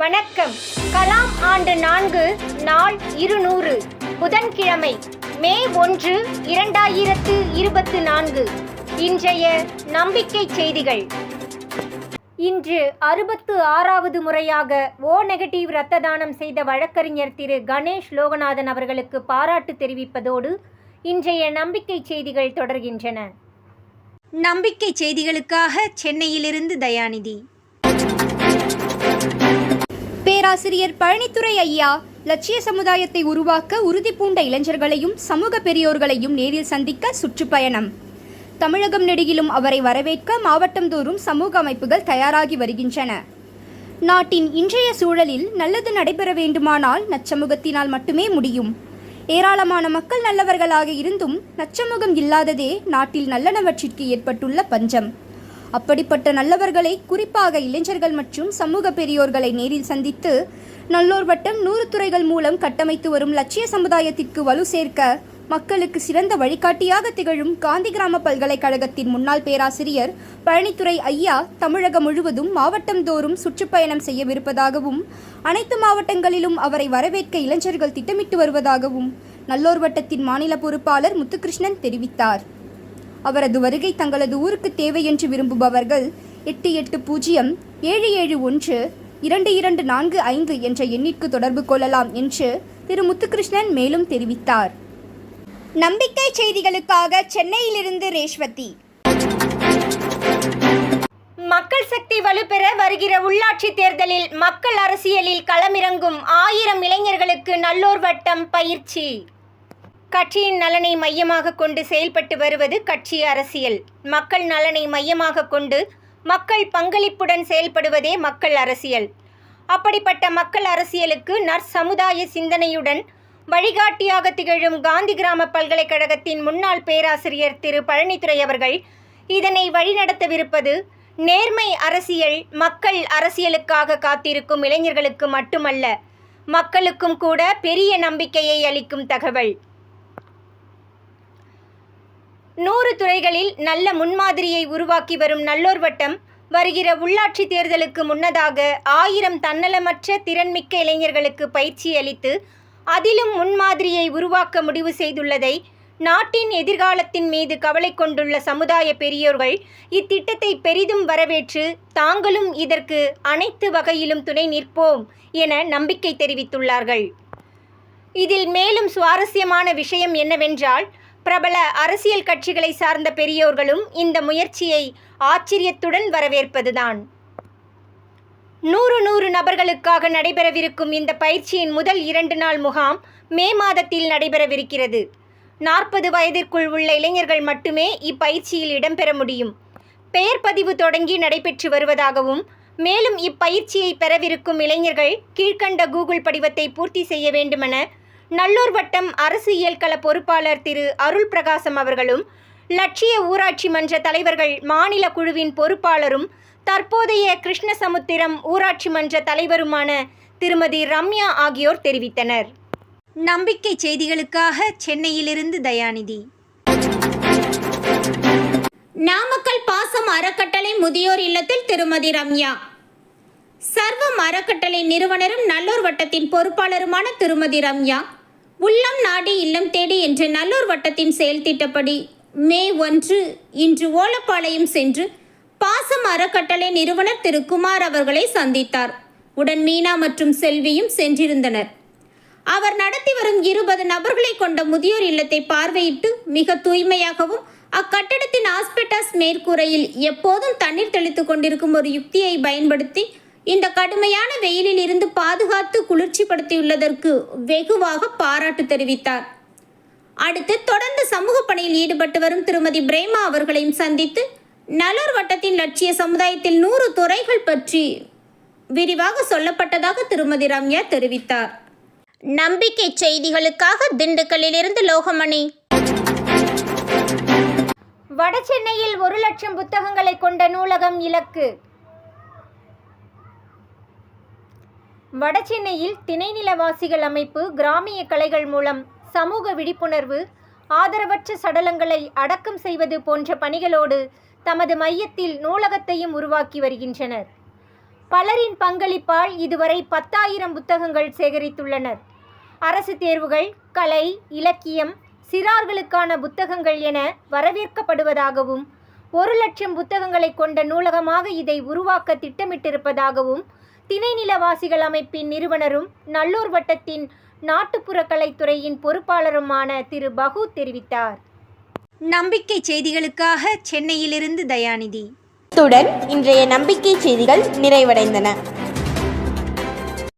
வணக்கம். கலாம் ஆண்டு நான்கு நாள் இருநூறு. புதன்கிழமை மே ஒன்று இரண்டாயிரத்து இருபத்து நான்கு. இன்றைய நம்பிக்கை செய்திகள். இன்று அறுபத்து ஆறாவது முறையாக ஓ நெகட்டிவ் இரத்த தானம் செய்த வழக்கறிஞர் திரு கணேஷ் லோகநாதன் அவர்களுக்கு பாராட்டு தெரிவிப்பதோடு இன்றைய நம்பிக்கை செய்திகள் தொடர்கின்றன. நம்பிக்கை செய்திகளுக்காக சென்னையிலிருந்து தயாநிதி. பேராசிரியர் பழனித்துறை ஐயா லட்சிய சமுதாயத்தை உருவாக்க உறுதி பூண்ட இளைஞர்களையும் சமூக பெரியோர்களையும் நேரில் சந்திக்க சுற்றுப்பயணம். தமிழகம் நெடுகிலும் அவரை வரவேற்க மாவட்டந்தோறும் சமூக அமைப்புகள் தயாராகி வருகின்றன. நாட்டின் இன்றைய சூழலில் நல்லது நடைபெற வேண்டுமானால் நச்சமுகத்தினால் மட்டுமே முடியும். ஏராளமான மக்கள் நல்லவர்களாக இருந்தும் நச்சமுகம் இல்லாததே நாட்டில் நல்லனவற்றிற்கு ஏற்பட்டுள்ள பஞ்சம். அப்படிப்பட்ட நல்லவர்களை குறிப்பாக இளைஞர்கள் மற்றும் சமூக பெரியோர்களை நேரில் சந்தித்து நல்லோர் வட்டம் நூறு துறைகள் மூலம் கட்டமைத்து வரும் லட்சிய சமுதாயத்திற்கு வலு சேர்க்க மக்களுக்கு சிறந்த வழிகாட்டியாக திகழும் காந்தி கிராம பல்கலைக்கழகத்தின் முன்னாள் பேராசிரியர் பழனித்துறை ஐயா தமிழகம் முழுவதும் மாவட்டந்தோறும் சுற்றுப்பயணம் செய்யவிருப்பதாகவும் அனைத்து மாவட்டங்களிலும் அவரை வரவேற்க இளைஞர்கள் திட்டமிட்டு வருவதாகவும் நல்லோர் வட்டத்தின் மாநில பொறுப்பாளர் முத்துகிருஷ்ணன் தெரிவித்தார். அவரது வருகை தங்களது ஊருக்கு தேவை என்று விரும்புபவர்கள் எட்டு எட்டு பூஜ்ஜியம் ஏழு ஏழு ஒன்று இரண்டு இரண்டு நான்கு ஐந்து என்ற எண்ணிற்கு தொடர்பு கொள்ளலாம் என்று திரு முத்துகிருஷ்ணன் மேலும் தெரிவித்தார். நம்பிக்கை செய்திகளுக்காக சென்னையிலிருந்து ரேஷ்வதி. மக்கள் சக்தி வலுப்பெற வருகிற உள்ளாட்சி தேர்தலில் மக்கள் அரசியலில் களமிறங்கும் ஆயிரம் இளைஞர்களுக்கு நல்லோர் வட்டம் பயிற்சி. கட்சியின் நலனை மையமாக கொண்டு செயல்பட்டு வருவது கட்சி அரசியல். மக்கள் நலனை மையமாக கொண்டு மக்கள் பங்களிப்புடன் செயல்படுவதே மக்கள் அரசியல். அப்படிப்பட்ட மக்கள் அரசியலுக்கு நற்சமுதாய சிந்தனையுடன் வழிகாட்டியாக திகழும் காந்தி கிராம பல்கலைக்கழகத்தின் முன்னாள் பேராசிரியர் திரு. பழனித்துறை அவர்கள் இதனை வழிநடத்தவிருப்பது நேர்மை அரசியல் மக்கள் அரசியலுக்காக காத்திருக்கும் இளைஞர்களுக்கு மட்டுமல்ல மக்களுக்கும் கூட பெரிய நம்பிக்கையை அளிக்கும் தகவல். நூறு துறைகளில் நல்ல முன்மாதிரியை உருவாக்கி வரும் நல்லோர் வட்டம் வருகிற உள்ளாட்சி தேர்தலுக்கு முன்னதாக ஆயிரம் தன்னலமற்ற திறன்மிக்க இளைஞர்களுக்கு பயிற்சி அளித்து அதிலும் முன்மாதிரியை உருவாக்க முடிவு செய்துள்ளதை நாட்டின் எதிர்காலத்தின் மீது கவலை கொண்டுள்ள சமுதாய பெரியோர்கள் இத்திட்டத்தை பெரிதும் வரவேற்று தாங்களும் இதற்கு அனைத்து வகையிலும் துணை நிற்போம் என நம்பிக்கை தெரிவித்துள்ளார்கள். இதில் மேலும் சுவாரஸ்யமான விஷயம் என்னவென்றால் பிரபல அரசியல் கட்சிகளை சார்ந்த பெரியோர்களும் இந்த முயற்சியை ஆச்சரியத்துடன் வரவேற்பதுதான். நூறு நூறு நபர்களுக்காக நடைபெறவிருக்கும் இந்த பயிற்சியின் முதல் இரண்டு நாள் முகாம் மே மாதத்தில் நடைபெறவிருக்கிறது. நாற்பது வயதிற்குள் உள்ள இளைஞர்கள் மட்டுமே இப்பயிற்சியில் இடம்பெற முடியும். பெயர் பதிவு தொடங்கி நடைபெற்று வருவதாகவும் மேலும் இப்பயிற்சியை பெறவிருக்கும் இளைஞர்கள் கீழ்க்கண்ட கூகுள் படிவத்தை பூர்த்தி செய்ய வேண்டுமென நல்லூர் வட்டம் அரசு இயல்கள பொறுப்பாளர் திரு அருள் பிரகாசம் அவர்களும் லட்சிய ஊராட்சி மன்ற தலைவர்கள் மாநில குழுவின் பொறுப்பாளரும் தற்போதைய கிருஷ்ணசமுத்திரம் ஊராட்சி மன்ற தலைவருமான திருமதி ரம்யா ஆகியோர் தெரிவித்தனர். நம்பிக்கை செய்திகளுக்காக சென்னையிலிருந்து தயாநிதி. நாமக்கல் பாசம் அறக்கட்டளை முதியோர் இல்லத்தில் திருமதி ரம்யா. சர்வம் அறக்கட்டளை நிறுவனரும் நல்லூர் வட்டத்தின் பொறுப்பாளருமான திருமதி ரம்யா. உள்ளம் நாடி இல்லம் தேடி என்ற நல்லூர் வட்டத்தின் செயல் திட்டப்படி மே ஒன்று இன்று ஓலப்பாளையம் சென்று பாசம் அறக்கட்டளை நிறுவனர் திரு குமார் அவர்களை சந்தித்தார். உடன் மீனா மற்றும் செல்வியும் சென்றிருந்தனர். அவர் நடத்தி வரும் இருபது நபர்களை கொண்ட முதியோர் இல்லத்தை பார்வையிட்டு மிக தூய்மையாகவும் அக்கட்டடத்தின் ஆஸ்பெட்டாஸ் மேற்கூரையில் எப்போதும் தண்ணீர் தெளித்துக் கொண்டிருக்கும் ஒரு யுக்தியை பயன்படுத்தி இந்த கடுமையான வெயிலில் இருந்து பாதுகாத்து குளிர்ச்சிப்படுத்தியுள்ளதற்கு வெகுவாக பாராட்டு தெரிவித்தார். அடுத்து தொடர்ந்து சமூக பணியில் ஈடுபட்டு வரும் திருமதி பிரேமா அவர்களையும் சந்தித்து நல்லூர் வட்டத்தின் லட்சிய சமுதாயத்தில் நூறு துறைகள் பற்றி விரிவாக சொல்லப்பட்டதாக திருமதி ரம்யா தெரிவித்தார். நம்பிக்கை செய்திகளுக்காக திண்டுக்கல்லிலிருந்து லோகமணி. வடசென்னையில் ஒரு லட்சம் புத்தகங்களை கொண்ட நூலகம் இலக்கு. வடசென்னையில் திணைநிலவாசிகள் அமைப்பு கிராமிய கலைகள் மூலம் சமூக விழிப்புணர்வு ஆதரவற்ற சடலங்களை அடக்கம் செய்வது போன்ற பணிகளோடு தமது மையத்தில் நூலகத்தையும் உருவாக்கி வருகின்றனர். பலரின் பங்களிப்பால் இதுவரை பத்தாயிரம் புத்தகங்கள் சேகரித்துள்ளனர். அரசு தேர்வுகள் கலை இலக்கியம் சிறார்களுக்கான புத்தகங்கள் என வரவேற்கப்படுவதாகவும் ஒரு லட்சம் புத்தகங்களை கொண்ட நூலகமாக இதை உருவாக்க திட்டமிட்டிருப்பதாகவும் திணைநிலவாசிகள் அமைப்பின் நிறுவனரும் நல்லூர் வட்டத்தின் நாட்டுப்புற கலைத்துறையின் பொறுப்பாளருமான திரு பகு தெரிவித்தார். நம்பிக்கை செய்திகளுக்காக சென்னையிலிருந்து தயாநிதி. இத்துடன் இன்றைய நம்பிக்கை செய்திகள் நிறைவடைந்தன.